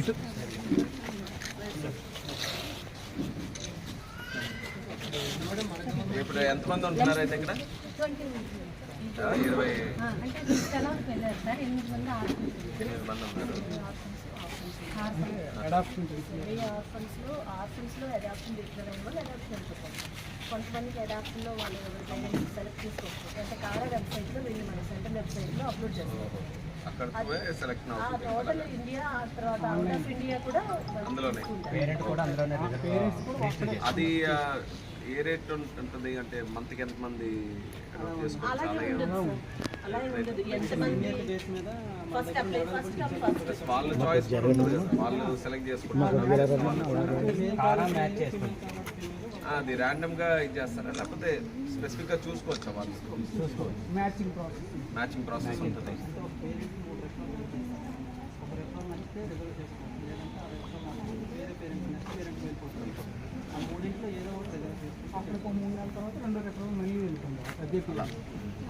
ఇటు ఇప్పుడు ఎంతమంది ఉంటున్నారు అయితే ఇక్కడ? ఇరవై ఎనిమిది మంది ఉన్నారు. ఆర్ఫన్స్లో ఆర్ఫన్స్లో అడాప్షన్ అయిన వాళ్ళు అడాప్షన్ వెళ్ళిపోతారు. కొంతమందికి అడాప్షన్లో వాళ్ళు ఎవరికైనా సెలెక్ట్ చేసుకోవచ్చు. అంటే కారా వెబ్సైట్లో వీళ్ళు మన సెంట్రల్ వెబ్సైట్లో అప్లోడ్ చేస్తారు. అక్కడ పోయి సెలెక్షన్ ఆ అవుతుంది. టోటల్ ఇండియా ఆ తర్వాత అవుట్ ఆఫ్ ఇండియా కూడా అందులోనే. పేరెంట్ కూడా అందులోనే రిజిస్టర్ అది ఏ రేట్ ఉంటుంది? అంటే మంత్కి ఎంతమంది అడాప్ట్ చేసుకోవచ్చు? వాళ్ళ చాయిస్ వాళ్ళు సెలెక్ట్ చేసుకుంటారు. ఆ, అది ర్యాండమ్గా ఇది చేస్తారా లేకపోతే స్పెసిఫిక్గా చూసుకోవచ్చా వాళ్ళు చూసుకోవచ్చు మ్యాచింగ్ ప్రాసెస్ మ్యాచింగ్ ప్రాసెస్ ఉంటుంది అక్కడ ఒక మూడు నెలల తర్వాత రెండో రెఫరల్ మళ్ళీ వెళ్తుంది. అదే పిల్ల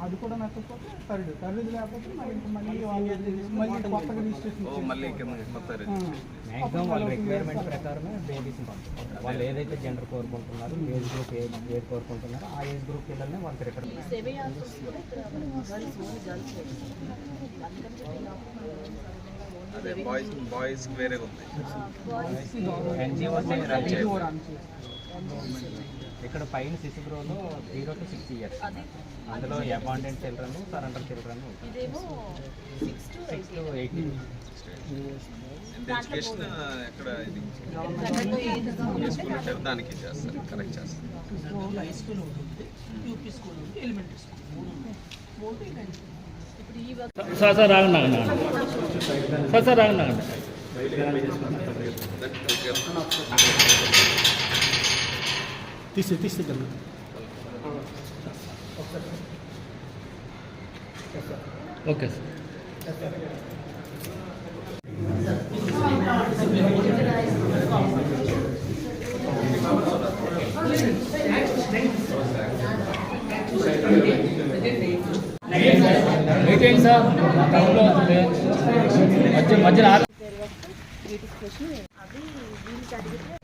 అది కూడా నచ్చకపోతే థర్డ్. థర్డ్ లేకపోతే మళ్ళీ వాళ్ళు మళ్ళీ కొత్తగా రిజిస్ట్రేషన్ మళ్ళీ మ్యాక్సిమం వాళ్ళ రిక్వైర్మెంట్ ప్రకారమే బేబీస్ వాళ్ళు ఏదైతే జెండర్ కోరుకుంటున్నారో ఏజ్ గ్రూప్ ఏజ్ ఏజ్ కోరుకుంటున్నారో ఆ ఏజ్ గ్రూప్ పిల్లల్ని వాళ్ళకి గర్ల్స్ అదే బాయ్స్ బాయ్స్ వేరే ఉంది. ఎన్జిఓ ఇక్కడ పైన శిశుగ్రోలో జీరో టు సిక్స్ ఇయర్స్ అందులో abandoned children surrender children six to six to eighteen education ఎక్కడ ఇది? గవర్నమెంట్ ఏజ్గా ఏ స్కూల్ అంటే దానికి చేస్తారు కరెక్ట్ చేస్తారు. హై స్కూల్ ఉంటుంది యూపీ స్కూల్ ఉంది ఎలిమెంటరీ స్కూల్ మూడు ఉన్నాయి. మూడు ఇలాంటి ఇప్పుడు ఈ వర్క్ సార్ సార్ రాగండి ఆగండి సార్ సార్ రాగండి ఆగండి. తీసి తీసి ఓకే సార్. సార్ మధ్య మధ్యలో అవి వీళ్ళకి అడిగితే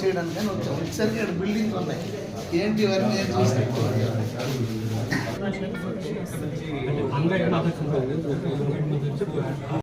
చేయడానికి అని వచ్చాం వచ్చేసరికి ఇక్కడ బిల్డింగ్స్ ఉన్నాయి ఏంటి ఇవన్నీ నేను చూసి